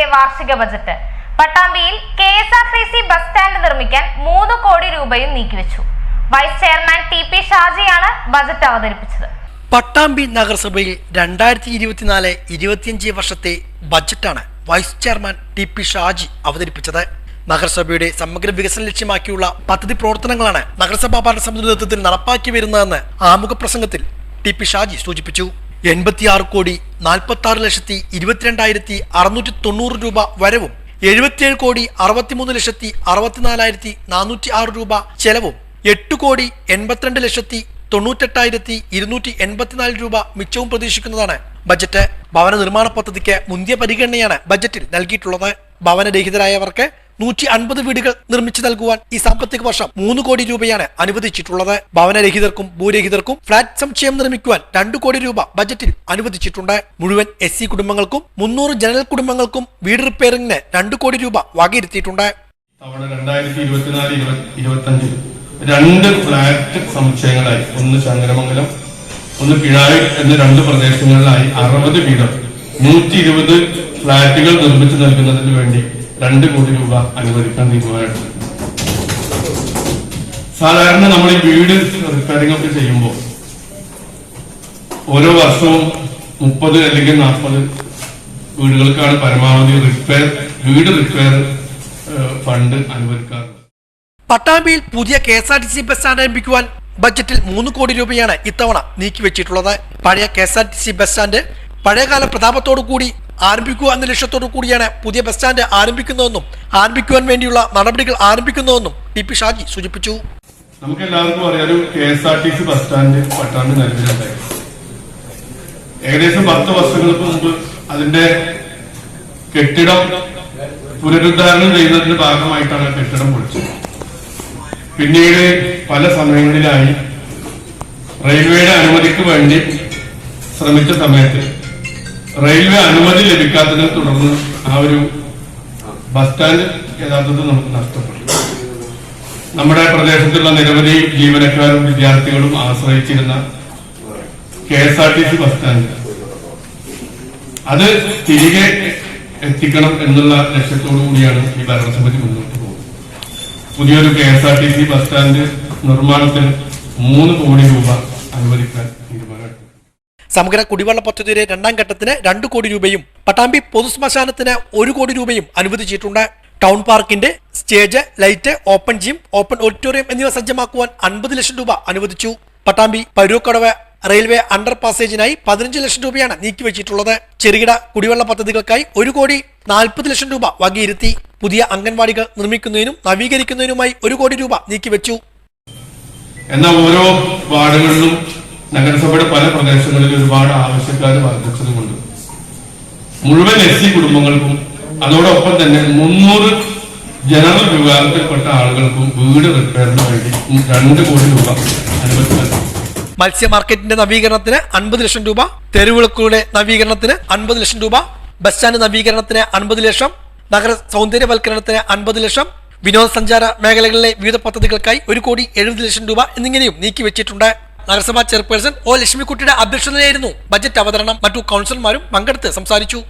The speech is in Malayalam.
നഗരസഭയുടെ വാർഷിക budget. പട്ടാമ്പിയിൽ K S R T C bus stand നിർമ്മിക്കാൻ മൂന്ന് കോടി രൂപയും നീക്കിവെച്ചു. വൈസ് ചെയർമാൻ ടി പി ഷാജിയാണ് ബജറ്റ് അവതരിപ്പിച്ചത്. പട്ടാമ്പി നഗരസഭയിൽ രണ്ടായിരത്തി ഇരുപത്തിനാല് ഇരുപത്തിയഞ്ച് വർഷത്തെ ബജറ്റാണ് vice chairman T P Shaji അവതരിപ്പിച്ചത്. നഗരസഭയുടെ സമഗ്ര വികസന ലക്ഷ്യമാക്കിയുള്ള പദ്ധതി പ്രവർത്തനങ്ങളാണ് നഗരസഭാ ഭരണസമിതി നേതൃത്വത്തിൽ നടപ്പാക്കി വരുന്നതെന്ന് ആമുഖ പ്രസംഗത്തിൽ ടി പി ഷാജി സൂചിപ്പിച്ചു. എൺപത്തിയാറ് കോടി നാൽപ്പത്തി ആറ് ലക്ഷത്തി ഇരുപത്തിരണ്ടായിരത്തി അറുന്നൂറ്റി തൊണ്ണൂറ് രൂപ വരവും എഴുപത്തിയേഴ് കോടി അറുപത്തിമൂന്ന് ലക്ഷത്തി അറുപത്തിനാലായിരത്തി നാനൂറ്റി ആറ് രൂപ ചെലവും എട്ട് കോടി എൺപത്തിരണ്ട് ലക്ഷത്തി തൊണ്ണൂറ്റെട്ടായിരത്തി ഇരുന്നൂറ്റി എൺപത്തിനാല് രൂപ മിച്ചവും പ്രതീക്ഷിക്കുന്നതാണ്. ബജറ്റ് ഭവന നിർമ്മാണ പദ്ധതിക്ക് മുന്തിയ പരിഗണനയാണ് ബജറ്റിൽ നൽകിയിട്ടുള്ളത്. ഭവനരഹിതരായവർക്ക് നൂറ്റി അൻപത് വീടുകൾ നിർമ്മിച്ചു നൽകുവാൻ ഈ സാമ്പത്തിക വർഷം മൂന്ന് കോടി രൂപയാണ് അനുവദിച്ചിട്ടുള്ളത്. ഭവനരഹിതർക്കും ഭൂരഹിതർക്കും ഫ്ളാറ്റ് സമുച്ചയം നിർമ്മിക്കുവാൻ രണ്ടു കോടി രൂപ ബജറ്റിൽ അനുവദിച്ചിട്ടുണ്ട്. മുഴുവൻ എസ് കുടുംബങ്ങൾക്കും മുന്നൂറ് ജനറൽ കുടുംബങ്ങൾക്കും വീട് റിപ്പയറിംഗിന് രണ്ടു കോടി രൂപ വകയിരുത്തിയിട്ടുണ്ട്. രണ്ട് ഫ്ളാറ്റ് സമുച്ചയങ്ങളായി. ഒന്ന് ശങ്കരമംഗലം ഒന്ന് കിഴായ് എന്ന രണ്ട് പ്രദേശങ്ങളിലായി അറുപത് വീതം. നൂറ്റി ഇരുപത് ഫ്ളാറ്റുകൾ നിർമ്മിച്ചു നൽകുന്നതിന് വേണ്ടി രണ്ട് കോടി രൂപ അനുവദിക്കാൻ തീരുമാനമായിട്ടുണ്ട് സാധാരണ നമ്മൾ ഈ വീട് റിപ്പയറിംഗ് ഒക്കെ ചെയ്യുമ്പോൾ ഓരോ വർഷവും മുപ്പത് അല്ലെങ്കിൽ നാൽപ്പത് വീടുകൾക്കാണ് പരമാവധി റിപ്പയർ വീട് റിപ്പയർ ഫണ്ട് അനുവദിക്കാറുള്ളത്. പട്ടാമ്പിയിൽ പുതിയ K S R T C bus stand ആരംഭിക്കുവാൻ ബജറ്റിൽ മൂന്ന് കോടി രൂപയാണ് ഇത്തവണ നീക്കിവെച്ചിട്ടുള്ളത്. പഴയ K S R T C bus stand പഴയകാല പ്രതാപത്തോടു കൂടി ആരംഭിക്കുക എന്ന ലക്ഷ്യത്തോടു കൂടിയാണ് പുതിയ ബസ് സ്റ്റാൻഡ് ആരംഭിക്കുന്നതെന്നും ആരംഭിക്കുവാൻ വേണ്ടിയുള്ള നടപടികൾ ആരംഭിക്കുന്നതെന്നും ടി പി ഷാജി സൂചിപ്പിച്ചു. നമുക്ക് എല്ലാവർക്കും അറിയാം K S R T C bus stand Pattambi നിലവിലുണ്ടായി ഏകദേശം പത്ത് വർഷങ്ങൾക്ക് മുമ്പ് അതിന്റെ കെട്ടിടം പുനരുദ്ധാരണം ചെയ്യുന്നതിന്റെ ഭാഗമായിട്ടാണ് കെട്ടിടം പൊളിച്ചത്. പിന്നീട് പല സമയങ്ങളിലായി റെയിൽവേയുടെ അനുമതിക്ക് വേണ്ടി ശ്രമിച്ച സമയത്ത് റെയിൽവേ അനുമതി ലഭിക്കാത്തതിനെ തുടർന്ന് ആ ഒരു ബസ് സ്റ്റാൻഡ് യഥാർത്ഥത്തിൽ നമുക്ക് നഷ്ടപ്പെട്ടു. നമ്മുടെ പ്രദേശത്തുള്ള നിരവധി ജീവനക്കാരും വിദ്യാർത്ഥികളും ആശ്രയിച്ചിരുന്ന K S R T C bus stand. അത് തിരികെ എത്തിക്കണം എന്നുള്ള ലക്ഷ്യത്തോടു കൂടിയാണ് ഈ ഭരണസമിതി മുന്നോട്ട് പോകുന്നത്. പുതിയൊരു K S R T C bus stand നിർമ്മാണത്തിന് മൂന്ന് കോടി രൂപ അനുവദിക്കാൻ സമഗ്ര കുടിവെള്ള പദ്ധതിയുടെ രണ്ടാം ഘട്ടത്തിന് രണ്ട് കോടി രൂപയും പട്ടാമ്പി പൊതുശ്മശാനത്തിന് ഒരു കോടി രൂപയും അനുവദിച്ചിട്ടുണ്ട്. ടൗൺ പാർക്കിന്റെ stage light open gym open auditorium എന്നിവ സജ്ജമാക്കുവാൻ അൻപത് ലക്ഷം രൂപ അനുവദിച്ചു. പട്ടാമ്പി പരൂക്കടവ് റെയിൽവേ അണ്ടർ പാസേജിനായി പതിനഞ്ച് ലക്ഷം രൂപയാണ് നീക്കിവെച്ചിട്ടുള്ളത്. ചെറുകിട കുടിവെള്ള പദ്ധതികൾക്കായി ഒരു കോടി നാൽപ്പത് ലക്ഷം രൂപ വകയിരുത്തി. പുതിയ അംഗൻവാടികൾ നിർമ്മിക്കുന്നതിനും നവീകരിക്കുന്നതിനുമായി ഒരു കോടി രൂപ നീക്കിവെച്ചു. എന്നാൽ ഓരോ വാർഡുകളിലും നഗരസഭയുടെ പല പ്രദേശങ്ങളിലും ഒരുപാട് ആവശ്യക്കാർ വർദ്ധിച്ചതുകൊണ്ട് മുഴുവൻ എസ് സി കുടുംബങ്ങൾക്കും അതോടൊപ്പം തന്നെ മുന്നൂറ് ജനറൽ വിഭാഗത്തിൽപ്പെട്ട ആളുകൾക്കും വീട് റിപ്പയറിന് വേണ്ടി രണ്ട് കോടി രൂപ അനുവദിച്ചു മത്സ്യ മാർക്കറ്റിന്റെ നവീകരണത്തിന് അൻപത് ലക്ഷം രൂപ തെരുവിളക്കുകളുടെ നവീകരണത്തിന് അൻപത് ലക്ഷം രൂപ ബസ് സ്റ്റാൻഡ് നവീകരണത്തിന് അൻപത് ലക്ഷം നഗര സൗന്ദര്യവൽക്കരണത്തിന് അൻപത് ലക്ഷം വിനോദസഞ്ചാര മേഖലകളിലെ വിവിധ പദ്ധതികൾക്കായി ഒരു കോടി എഴുപത് ലക്ഷം രൂപ എന്നിങ്ങനെയും നീക്കിവെച്ചിട്ടുണ്ട്. നഗരസഭാ ചെയർപേഴ്സൺ ഒ ലക്ഷ്മിക്കുട്ടിയുടെ അധ്യക്ഷതയിലായിരുന്നു ബജറ്റ് അവതരണം. മറ്റു കൗൺസിലർമാരും പങ്കെടുത്ത് സംസാരിച്ചു.